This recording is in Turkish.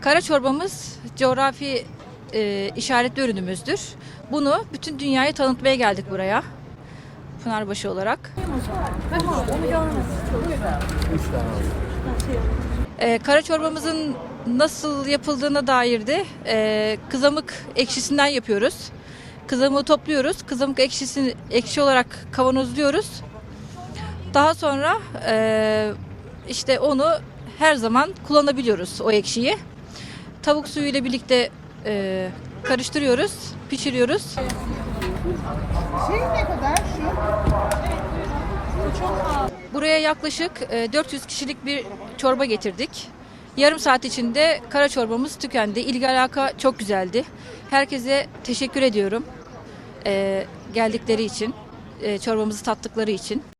Kara çorbamız coğrafi e, işaretli ürünümüzdür. Bunu bütün dünyaya tanıtmaya geldik buraya. Pınarbaşı olarak. E, kara çorbamızın nasıl yapıldığına dair de e, kızamık ekşisinden yapıyoruz. Kızamığı topluyoruz. Kızamık ekşisini ekşi olarak kavanozluyoruz. Daha sonra e, işte onu her zaman kullanabiliyoruz o ekşiyi. Tavuk suyu ile birlikte e, karıştırıyoruz, pişiriyoruz. Şey ne kadar şu? Buraya yaklaşık e, 400 kişilik bir çorba getirdik. Yarım saat içinde kara çorbamız tükendi. İlgi alaka çok güzeldi. Herkese teşekkür ediyorum. e, geldikleri için, e, çorbamızı tattıkları için.